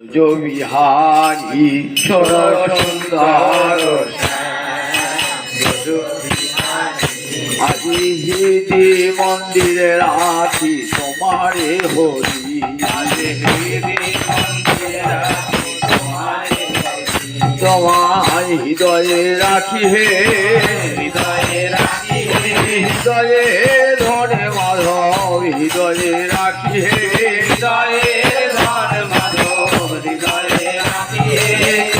যোগিহারি ঈশ্বর সুন্দর আজি হৃদি মন্দিরে রাখি তোমারে হরি। তোমায় হৃদয়ে রাখি হে। হৃদয়ে রাখি হৃদয়ে ধরে মাধব, হৃদয়ে রাখি হে। হৃদয়ে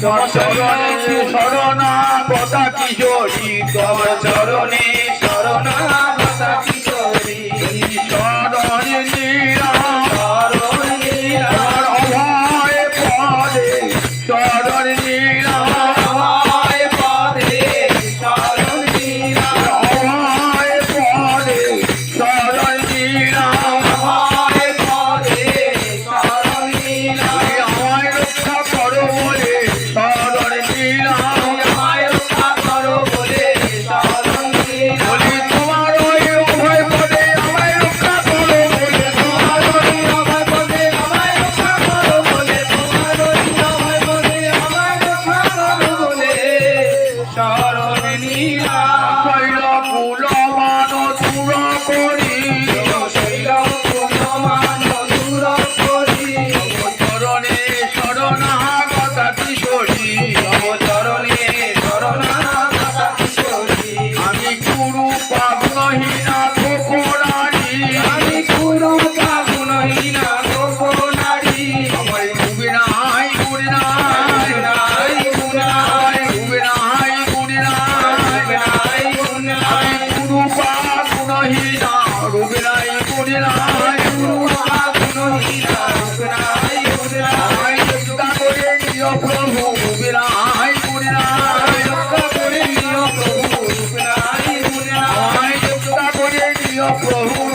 চরণে শরণা কথা কি জড়ি তব চরণে Yeah. রুগনাই গুণনাই গুণা গুণনীলা করে নিয় প্রভু রুগনাই গুণনাই করে নিয় প্রভু রুগনাই গুণনাই রক্ষা করে নিয় প্রভু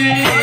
see.